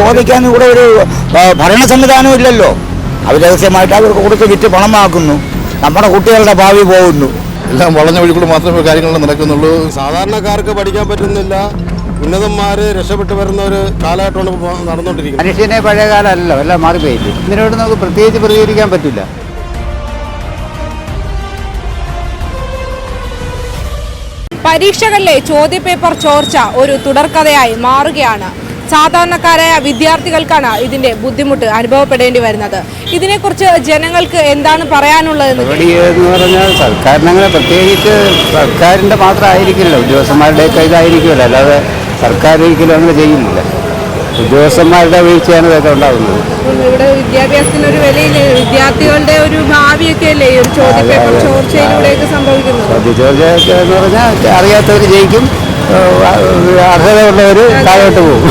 ചോദിക്കാൻ ഇവിടെ ഒരു ഭരണ സംവിധാനം ഇല്ലല്ലോ. അവർ രഹസ്യമായിട്ട് അവർക്ക് കൊടുത്ത് വിറ്റ് പണമാക്കുന്നു. നമ്മുടെ കുട്ടികളുടെ ഭാവി പോകുന്നു. എല്ലാം വളഞ്ഞ വഴി കൂടെ മാത്രമേ കാര്യങ്ങൾ നടക്കുന്നുള്ളൂ. സാധാരണക്കാർക്ക് പഠിക്കാൻ പറ്റുന്നില്ല. ഉന്നതന്മാര് രക്ഷപ്പെട്ടു വരുന്ന ഒരു കാലഘട്ടമാണ് നടന്നുകൊണ്ടിരിക്കുന്നത് മനുഷ്യനെ പഴയ കാലമല്ലോ എല്ലാം മാറിപ്പോയില്ലേ? ഇതിനോട് നമുക്ക് പ്രത്യേകിച്ച് പ്രതികരിക്കാൻ പറ്റില്ല. പരീക്ഷകളിലെ ചോദ്യപേപ്പർ ചോർച്ച ഒരു തുടർക്കഥയായി മാറുകയാണ്. സാധാരണക്കാരായ വിദ്യാർത്ഥികൾക്കാണ് ഇതിന്റെ ബുദ്ധിമുട്ട് അനുഭവപ്പെടേണ്ടി വരുന്നത്. ഇതിനെക്കുറിച്ച് ജനങ്ങൾക്ക് എന്താണ് പറയാനുള്ളതെന്ന് എന്ന് പറഞ്ഞാൽ സർക്കാരിനങ്ങനെ പ്രത്യേകിച്ച് സർക്കാരിന്റെ മാത്രമായിരിക്കില്ല ഉദ്യോഗസ്ഥന്മാരുടെയൊക്കെ ഇതായിരിക്കുമല്ലോ. അല്ലാതെ സർക്കാർ ഒരിക്കലും അങ്ങനെ ചെയ്യുന്നില്ല. ഉദ്യോഗസ്ഥന്മാരുടെ വീഴ്ചയാണ് ഇതൊക്കെ ഉണ്ടാകുന്നത്. ഇവിടെ വിദ്യാഭ്യാസത്തിന് ഒരു വിലയില്ലേ. വിദ്യാർത്ഥികളുടെ ഒരു ഭാവിയൊക്കെ അല്ലേ? ഒരു ചോദ്യപേപ്പർ ചോർച്ചയിലൂടെയൊക്കെ സംഭവിക്കുന്നത്. ചോർച്ചയൊക്കെ എന്ന് പറഞ്ഞാൽ അറിയാത്തവർ ജയിക്കും. അർഹതയുള്ളവർ താഴോട്ട് പോകും.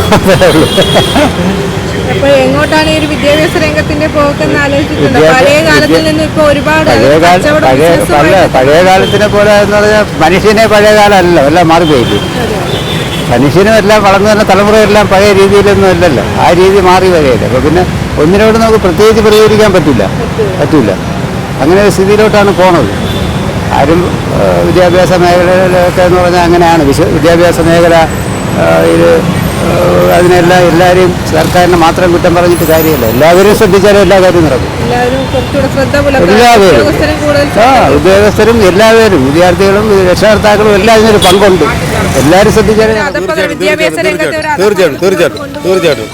എങ്ങോട്ടാണ് ഈ ഒരു വിദ്യാഭ്യാസ രംഗത്തിന്റെ പോക്കെന്ന് ആലോചിച്ചിട്ടുണ്ട് പഴയ കാലത്തിൽ നിന്ന് ഒരുപാട് പഴയ കാലത്തിനെ പോലെ എന്ന് പറഞ്ഞാൽ മനുഷ്യനെ പഴയ കാലമല്ലോ എല്ലാം മാറിപ്പോയില്ലേ? മനുഷ്യനും എല്ലാം വളർന്നു തന്നെ തലമുറയെല്ലാം പഴയ രീതിയിലൊന്നും അല്ലല്ലോ. ആ രീതി മാറി വരികയില്ല. അപ്പോൾ പിന്നെ ഒന്നിനോട് നമുക്ക് പ്രത്യേകിച്ച് പ്രതികരിക്കാൻ പറ്റില്ല. പറ്റില്ല. അങ്ങനെ ഒരു സ്ഥിതിയിലോട്ടാണ് പോണത്. ആരും വിദ്യാഭ്യാസ മേഖലയിലൊക്കെ എന്ന് പറഞ്ഞാൽ അങ്ങനെയാണ്. വിശ്വ വിദ്യാഭ്യാസ മേഖല ഇത് അതിനെല്ലാം എല്ലാവരെയും സർക്കാരിനെ മാത്രം കുറ്റം പറഞ്ഞിട്ട് കാര്യമില്ല. എല്ലാവരും ശ്രദ്ധിച്ചാലും എല്ലാ കാര്യവും നടക്കും. എല്ലാവരും ആ ഉദ്യോഗസ്ഥരും എല്ലാവരും വിദ്യാർത്ഥികളും രക്ഷകർത്താക്കളും എല്ലാം ഇതിനൊരു പങ്കുണ്ട്. എല്ലാവരും ശ്രദ്ധിച്ചാലും തീർച്ചയായിട്ടും തീർച്ചയായിട്ടും തീർച്ചയായിട്ടും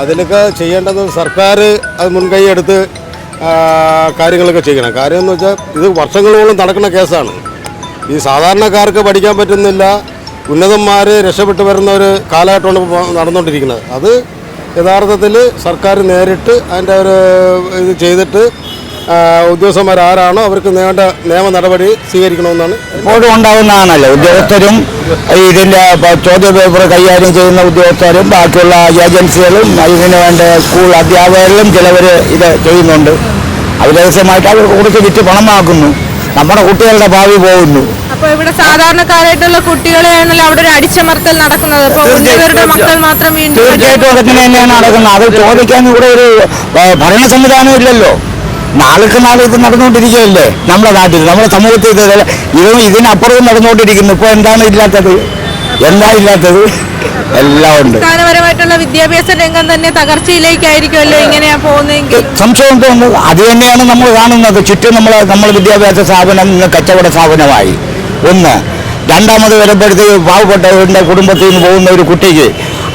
അതിലൊക്കെ ചെയ്യേണ്ടത് സർക്കാർ അത് മുൻകൈ എടുത്ത് കാര്യങ്ങളൊക്കെ ചെയ്യണം. കാര്യം എന്ന് വെച്ചാൽ ഇത് വർഷങ്ങളോളം നടക്കുന്ന കേസാണ്. ഈ സാധാരണക്കാർക്ക് പഠിക്കാൻ പറ്റുന്നില്ല. ഉന്നതന്മാർ രക്ഷപ്പെട്ടു വരുന്ന ഒരു കാലഘട്ടമാണ് നടന്നുകൊണ്ടിരിക്കുന്നത് അത് യഥാർത്ഥത്തിൽ സർക്കാർ നേരിട്ട് അതിന്റെ ഒരു ഇത് ചെയ്തിട്ട് ആരാണോ അവർക്ക് വേണ്ട നിയമ നടപടി സ്വീകരിക്കണമെന്നാണ്. എപ്പോഴും ഉണ്ടാവുന്നതാണല്ലോ ഉദ്യോഗസ്ഥരും ഇതിന്റെ ചോദ്യ പേപ്പർ കൈകാര്യം ചെയ്യുന്ന ഉദ്യോഗസ്ഥരും ബാക്കിയുള്ള ഏജൻസികളും ഇതിന് വേണ്ട സ്കൂൾ അധ്യാപകരിലും ചിലവർ ഇത് ചെയ്യുന്നുണ്ട്. അവർ രഹസ്യമായിട്ട് അവർക്ക് കൊടുത്ത് വിറ്റ് പണമാക്കുന്നു. നമ്മുടെ കുട്ടികളുടെ ഭാവി പോകുന്നു. അപ്പൊ ഇവിടെ സാധാരണക്കാരായിട്ടുള്ള കുട്ടികളെയാണല്ലോ അവിടെ ഒരു അടിച്ചമർത്തൽ നടക്കുന്നത്. മക്കൾ മാത്രം വീണ്ടും തീർച്ചയായിട്ടും അതൊക്കെ തന്നെയാണ് നടക്കുന്നത്. അത് ചോദിക്കാൻ ഇവിടെ ഒരു ഭരണ സംവിധാനം ഇല്ലല്ലോ. നാൾക്ക് നാൾ ഇത് നടന്നുകൊണ്ടിരിക്കുകയല്ലേ നമ്മുടെ നാട്ടിൽ നമ്മുടെ സമൂഹത്തിൽ ഇത് ഇത് ഇതിനപ്പുറവും നടന്നുകൊണ്ടിരിക്കുന്നു. ഇപ്പോൾ എന്താണ് ഇല്ലാത്തത്? എന്താ ഇല്ലാത്തത്? എല്ലാം ഉണ്ട്. അടിസ്ഥാനപരമായിട്ടുള്ള വിദ്യാഭ്യാസ രംഗം തന്നെ തകർച്ചയിലേക്കായിരിക്കുമല്ലോ ഇങ്ങനെയാ പോകുന്നതെങ്കിൽ. സംശയം തോന്നുന്നത് അത് തന്നെയാണ് നമ്മൾ കാണുന്നത്. ചുറ്റും നമ്മൾ നമ്മൾ വിദ്യാഭ്യാസ സ്ഥാപനം ഇന്ന് കച്ചവട സ്ഥാപനമായി. ഒന്ന് രണ്ടാമത് വരുമ്പോഴത്തേക്ക് പാവപ്പെട്ടവരുടെ കുടുംബത്തിൽ നിന്ന് പോകുന്ന ഒരു കുട്ടിക്ക്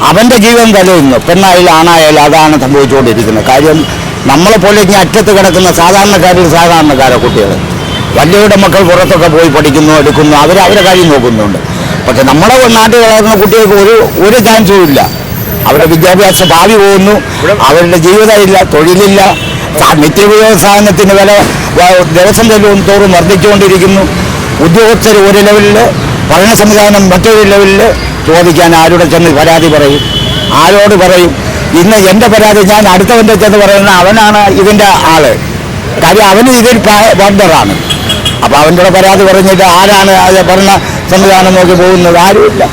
അവന്റെ ജീവൻ തലയുന്നു. പെണ്ണായാലും ആണായാലും അതാണ് സംഭവിച്ചുകൊണ്ടിരിക്കുന്നത്. കാര്യം നമ്മളെ പോലെ ഇനി അറ്റത്ത് കിടക്കുന്ന സാധാരണക്കാരിൽ സാധാരണക്കാരെ കുട്ടികൾ. വലിയവരുടെ മക്കൾ പുറത്തൊക്കെ പോയി പഠിക്കുന്നു എടുക്കുന്നു അവർ അവരെ കാര്യം നോക്കുന്നുണ്ട്. പക്ഷെ നമ്മുടെ വളർന്ന കുട്ടികൾക്ക് ഒരു ഒരു ചാൻസും ഇല്ല. അവരുടെ വിദ്യാഭ്യാസ ഭാവി പോകുന്നു അവരുടെ ജീവിതമില്ല തൊഴിലില്ല. നിത്യോപയോഗ സാധനത്തിന് വില ദിവസം ചെല്ലും തോറും വർദ്ധിച്ചുകൊണ്ടിരിക്കുന്നു. ഉദ്യോഗസ്ഥർ ഒരു ലെവലിൽ ഭരണ സംവിധാനം മറ്റൊരു ലെവലിൽ ചോദിക്കാൻ ആരോട് ചെന്ന് പരാതി പറയും? ആരോട് പറയും? ഇന്ന് എന്റെ പരാതി ഞാൻ അടുത്തവന്റെ ചെന്ന് പറയുന്ന അവനാണ് ഇതിന്റെ ആൾ. കാര്യം അവന് ഇതിൽ വണ്ടറാണ് അപ്പോൾ അവന്റെ പരാതി പറഞ്ഞിട്ട് ആരാണ് അത് ഭരണ സംവിധാനം നോക്കി പോകുന്നത്? ആരുമില്ല.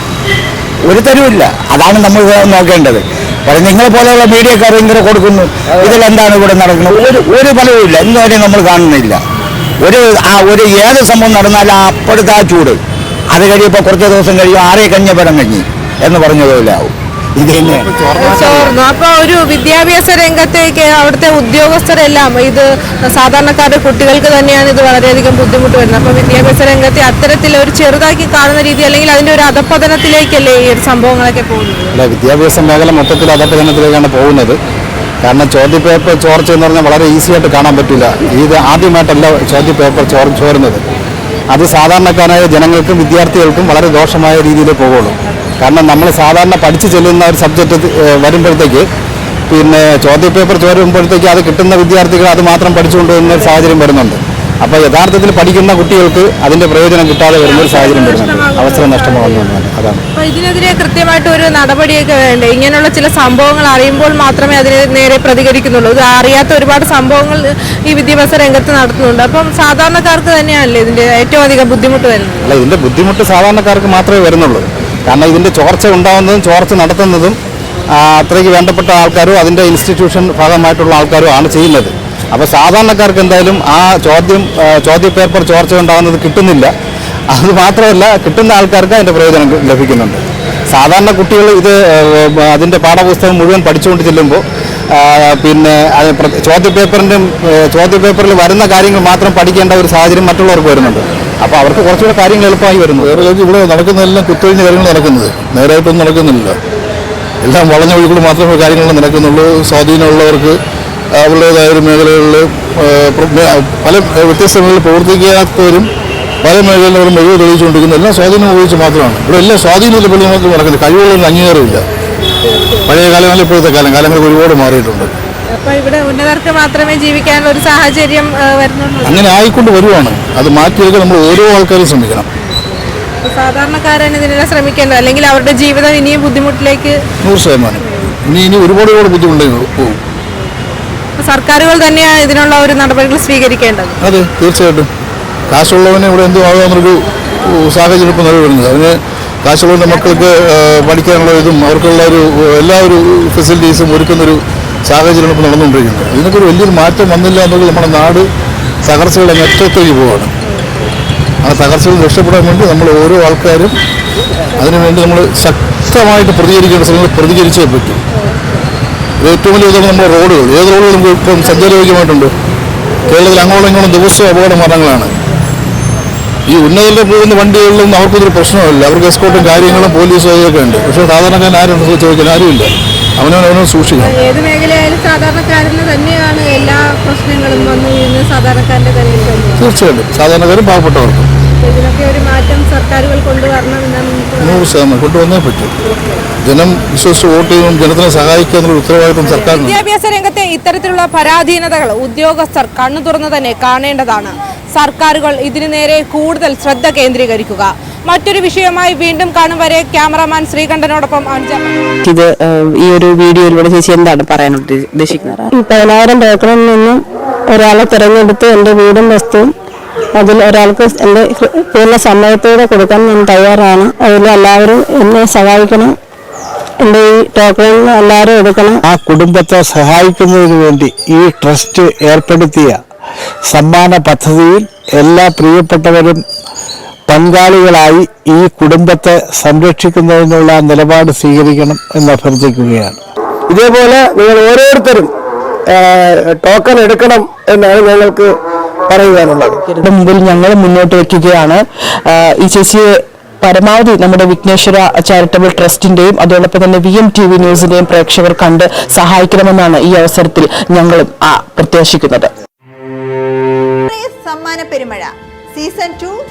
ഒരുത്തരുമില്ല. അതാണ് നമ്മൾ നോക്കേണ്ടത്. പറഞ്ഞു നിങ്ങളെ പോലെയുള്ള മീഡിയക്കാർ ഇങ്ങനെ കൊടുക്കുന്നു. ഇതിലെന്താണ് ഇവിടെ നടക്കുന്നത്? ഒരു ഒരു ഫലവുമില്ല ഇന്നുവരെ നമ്മൾ കാണുന്നില്ല. ഒരു ആ ഒരു ഏത് സംഭവം നടന്നാലും അപ്പോഴത്തെ ആ ചൂട്. അത് കഴിയുമ്പോൾ കുറച്ച് ദിവസം കഴിയും ആറേ പടം കഴിഞ്ഞ് എന്ന് പറഞ്ഞതുപോലെ ആവും. ഇത് തന്നെയാണ് ചോർന്നു അപ്പൊ ഒരു വിദ്യാഭ്യാസ രംഗത്തേക്ക് അവിടുത്തെ ഉദ്യോഗസ്ഥരെല്ലാം ഇത് സാധാരണക്കാരുടെ കുട്ടികൾക്ക് തന്നെയാണ് ഇത് വളരെയധികം ബുദ്ധിമുട്ട് വരുന്നത്. അപ്പൊ വിദ്യാഭ്യാസ രംഗത്തെ അത്തരത്തിൽ ഒരു ചെറുതാക്കി കാണുന്ന രീതി അല്ലെങ്കിൽ അതിന്റെ ഒരു അധപ്പതനത്തിലേക്കല്ലേ ഈ ഒരു സംഭവങ്ങളൊക്കെ പോകുന്നത്? അല്ല വിദ്യാഭ്യാസ മേഖല മൊത്തത്തിൽ അധപ്പതനത്തിലേക്കാണ് പോകുന്നത്. കാരണം ചോദ്യപേപ്പർ ചോർച്ച എന്ന് പറഞ്ഞാൽ വളരെ ഈസി ആയിട്ട് കാണാൻ പറ്റില്ല. ഇത് ആദ്യമായിട്ടല്ല ചോദ്യപേപ്പർ ചോർ ചോരുന്നത്. അത് സാധാരണക്കാരായ ജനങ്ങൾക്കും വിദ്യാർത്ഥികൾക്കും വളരെ ദോഷമായ രീതിയിൽ പോകുള്ളൂ കാരണം നമ്മൾ സാധാരണ പഠിച്ചു ചെല്ലുന്ന ഒരു സബ്ജക്റ്റ് വരുമ്പോഴത്തേക്ക് പിന്നെ ചോദ്യപേപ്പർ ചോരുമ്പോഴത്തേക്ക് അത് കിട്ടുന്ന വിദ്യാർത്ഥികൾ അത് മാത്രം പഠിച്ചുകൊണ്ട് വരുന്ന ഒരു സാഹചര്യം വരുന്നുണ്ട്. അപ്പോൾ യഥാർത്ഥത്തിൽ പഠിക്കുന്ന കുട്ടികൾക്ക് അതിന്റെ പ്രയോജനം കിട്ടാതെ വരുന്ന ഒരു സാഹചര്യം വരുന്നുണ്ട്. അവസരം നഷ്ടമാകുന്നതാണ് അതാണ്. ഇതിനെതിരെ കൃത്യമായിട്ട് ഒരു നടപടിയൊക്കെ വേണ്ടേ? ഇങ്ങനെയുള്ള ചില സംഭവങ്ങൾ അറിയുമ്പോൾ മാത്രമേ അതിനെ നേരെ പ്രതികരിക്കുന്നുള്ളൂ. ഇത് അറിയാത്ത ഒരുപാട് സംഭവങ്ങൾ ഈ വിദ്യാഭ്യാസ രംഗത്ത് നടത്തുന്നുണ്ട്. അപ്പം സാധാരണക്കാർക്ക് തന്നെയാണല്ലേ ഇതിന്റെ ഏറ്റവും അധികം ബുദ്ധിമുട്ട് വരുന്നത്? അല്ല ഇതിന്റെ ബുദ്ധിമുട്ട് സാധാരണക്കാർക്ക് മാത്രമേ വരുന്നുള്ളൂ. കാരണം ഇതിന്റെ ചോർച്ച ഉണ്ടാകുന്നതും ചോർച്ച നടത്തുന്നതും അത്രയ്ക്ക് വേണ്ടപ്പെട്ട ആൾക്കാരും അതിന്റെ ഇൻസ്റ്റിറ്റ്യൂഷൻ ഭാഗമായിട്ടുള്ള ആൾക്കാരും ആണ് ചെയ്യുന്നത്. അപ്പോൾ സാധാരണക്കാർക്ക് എന്തായാലും ആ ചോദ്യം ചോദ്യ പേപ്പർ ചോർച്ച ഉണ്ടാകുന്നത് കിട്ടുന്നില്ല. അത് മാത്രമല്ല കിട്ടുന്ന ആൾക്കാർക്ക് അതിന്റെ പ്രയോജനം ലഭിക്കുന്നുണ്ട്. സാധാരണ കുട്ടികൾ ഇത് അതിന്റെ പാഠപുസ്തകം മുഴുവൻ പഠിച്ചുകൊണ്ട് ചെല്ലുമ്പോൾ പിന്നെ ചോദ്യ പേപ്പറിന്റെ ചോദ്യ പേപ്പറിൽ വരുന്ന കാര്യങ്ങൾ മാത്രം പഠിക്കേണ്ട ഒരു സാഹചര്യം മറ്റുള്ളവർക്ക് വരുന്നുണ്ട്. അപ്പോൾ അവർക്ക് കുറച്ചുകൂടെ കാര്യങ്ങൾ എളുപ്പമായി വരുന്നു. വേറെ കാര്യം ഇവിടെ നടക്കുന്നതെല്ലാം കുത്തൊഴിഞ്ഞ കാര്യങ്ങൾ നടക്കുന്നത്. നേരായിട്ടൊന്നും നടക്കുന്നില്ല. എല്ലാം വളഞ്ഞ വഴികൾ മാത്രമേ കാര്യങ്ങൾ നടക്കുന്നുള്ളൂ. സ്വാധീനമുള്ളവർക്ക് അവരുടേതായ ഒരു മേഖലകളിൽ പല വ്യത്യസ്ത മേഖലകളിൽ പ്രവർത്തിക്കാത്തവരും പല മേഖലകളിലും കഴിവ് തെളിയിച്ചുകൊണ്ടിരിക്കുന്നത് എല്ലാം സ്വാധീനം ഉപയോഗിച്ച് മാത്രമാണ്. ഇവിടെ എല്ലാം സ്വാധീനത്തിൽ പോലും നമുക്ക് നടക്കുന്നത്. കഴിവുകളൊന്നും അംഗീകാരമില്ല പഴയ കാലങ്ങളിൽ ഇപ്പോഴത്തെ കാലം. കാലങ്ങൾക്ക് ഒരുപാട് മാറിയിട്ടുണ്ട്. അപ്പൊ ഇവിടെ ഉന്നതർക്ക് മാത്രമേ ജീവിക്കാനുള്ള ഒരു സാഹചര്യം വരുന്നുള്ളൂ. അങ്ങനെ ആയിക്കൊണ്ട് വരുവാണ്. അത് മാറ്റിയെടുക്കാൻ നമ്മൾ ഓരോ ആൾക്കാരും ശ്രമിക്കണം. സാധാരണക്കാരാണ് ഇതിനെല്ലാം ശ്രമിക്കേണ്ടത് അല്ലെങ്കിൽ അവരുടെ ജീവിതം ഇനിയും ബുദ്ധിമുട്ടിലേക്ക് നൂറ് ശതമാനം. ഇനി ഇനി ഒരുപാട് ഒരുപാട് ബുദ്ധിമുട്ടുകൾ പോകും. സർക്കാരുകൾ തന്നെയാണ് ഇതിനുള്ള ഒരു നടപടികൾ സ്വീകരിക്കേണ്ടത്? അതെ തീർച്ചയായിട്ടും. കാശുള്ളവനെ ഇവിടെ എന്തും ആകാമെന്നൊരു സാഹചര്യം ഇപ്പോൾ നിലവിലുണ്ട് അതിന് കാശുള്ളവന്റെ മക്കൾക്ക് പഠിക്കാനുള്ള ഇതും അവർക്കുള്ള ഒരു എല്ലാ ഒരു ഫെസിലിറ്റീസും ഒരുക്കുന്നൊരു സാഹചര്യമാണ് ഇപ്പോൾ നടന്നുകൊണ്ടിരിക്കുന്നത് ഇതിനൊക്കെ ഒരു വലിയൊരു മാറ്റം വന്നില്ല എന്നുള്ളത് നമ്മുടെ നാട് തകർച്ചകളുടെ നെറ്റത്തേക്ക് പോവാണ്. ആ തകർച്ചകൾ രക്ഷപ്പെടാൻ വേണ്ടി നമ്മൾ ഓരോ ആൾക്കാരും അതിനുവേണ്ടി നമ്മൾ ശക്തമായിട്ട് പ്രതികരിക്കേണ്ട സ്ഥലങ്ങൾ പ്രതികരിച്ചേ പറ്റും. ഏറ്റവും വലിയ ഉദാഹരണം നമ്മുടെ റോഡുകൾ. ഏത് റോഡുകൾ നമുക്ക് ഇപ്പം സഞ്ചാരയോഗ്യമായിട്ടുണ്ട്. കേരളത്തിൽ അങ്ങോളം ഇങ്ങോളം ദിവസവും അപകട മരണങ്ങളാണ്. ഈ ഉന്നതരിൽ പോകുന്ന വണ്ടികളിലൊന്നും അവർക്കൊരു പ്രശ്നമില്ല അവർക്ക് എസ്കോട്ടും കാര്യങ്ങളും പോലീസും അതൊക്കെ ഉണ്ട്. പക്ഷേ സാധാരണക്കാരൻ ആരും ചോദിക്കാൻ ആരുമില്ല. അവനവൻ സൂക്ഷിക്കണം. ഏത് മേഖലയായാലും സാധാരണക്കാരന് തന്നെയാണ് എല്ലാ പ്രശ്നങ്ങളും വന്നു വീഴുന്നത് സാധാരണക്കാരന്റെ തലയിൽ തന്നെയാണ് തീർച്ചയായിട്ടും. സാധാരണക്കാരും പാവപ്പെട്ടവർക്കും. ഇതിനൊക്കെ ഒരു മാറ്റം സർക്കാരുകൾ നമുക്ക് നൂറ് ശതമാനം കൊണ്ടുവന്നേ പറ്റും. ജനം വിശ്വസിച്ച് വോട്ട് ചെയ്യുമ്പോൾ ജനത്തിനെ സഹായിക്കുക എന്നുള്ള ഉത്തരവാദിത്വം സർക്കാർ വിദ്യാഭ്യാസ രംഗത്തെ ഇത്തരത്തിലുള്ള പരാധീനതകൾ ഉദ്യോഗസ്ഥർ കണ്ണു തുറന്നു തന്നെ കാണേണ്ടതാണ്. സർക്കാരുകൾ ഇതിനു നേരെ കൂടുതൽ ശ്രദ്ധ കേന്ദ്രീകരിക്കുക. മറ്റൊരു വിഷയമായി വീണ്ടും കാണും വരെ ക്യാമറാമാൻ ശ്രീകണ്ഠനോടൊപ്പം അഞ്ചാം ഇത് ഈ ഒരു വീഡിയോയിലൂടെ ചേച്ചി എന്താണ് പറയാൻ ഉദ്ദേശ- ഉദ്ദേശിക്കുന്നത്? പതിനായിരം പേപ്പറിൽ നിന്നും ഒരാളെ തിരഞ്ഞെടുത്ത് എന്റെ വീടും വസ്തുവും അതിൽ ഒരാൾക്ക് എന്റെ പൂർണ സമയത്തോടെ കൊടുക്കാൻ ഞാൻ തയ്യാറാണ്. അതിൽ എല്ലാവരും എന്നെ സഹായിക്കണം. എന്റെ ഈ ടോക്കണിൽ എല്ലാവരും എടുക്കണം. ആ കുടുംബത്തെ സഹായിക്കുന്നതിന് വേണ്ടി ഈ ട്രസ്റ്റ് ഏർപ്പെടുത്തിയ സമ്മാന പദ്ധതിയിൽ എല്ലാ പ്രിയപ്പെട്ടവരും പങ്കാളികളായി ഈ കുടുംബത്തെ സംരക്ഷിക്കുന്നതിനുള്ള നിലപാട് സ്വീകരിക്കണം എന്ന് അഭ്യർത്ഥിക്കുകയാണ്. ഇതേപോലെ നിങ്ങൾ ഓരോരുത്തരും ടോക്കൺ എടുക്കണം എന്നാണ് ഞങ്ങൾക്ക് പറയുവാനുള്ളത്. മുമ്പിൽ ഞങ്ങൾ മുന്നോട്ട് വയ്ക്കുകയാണ്. ഈ ചേച്ചിയെ പരമാവധി നമ്മുടെ വിഘ്നേശ്വര ചാരിറ്റബിൾ ട്രസ്റ്റിന്റെയും അതോടൊപ്പം തന്നെ വി എം ടി വി ന്യൂസിന്റെയും പ്രേക്ഷകർ കണ്ട് സഹായിക്കണമെന്നാണ് ഈ അവസരത്തിൽ ഞങ്ങളും പ്രത്യാശിക്കുന്നത്. സമ്മാന പെരുമഴ. Season two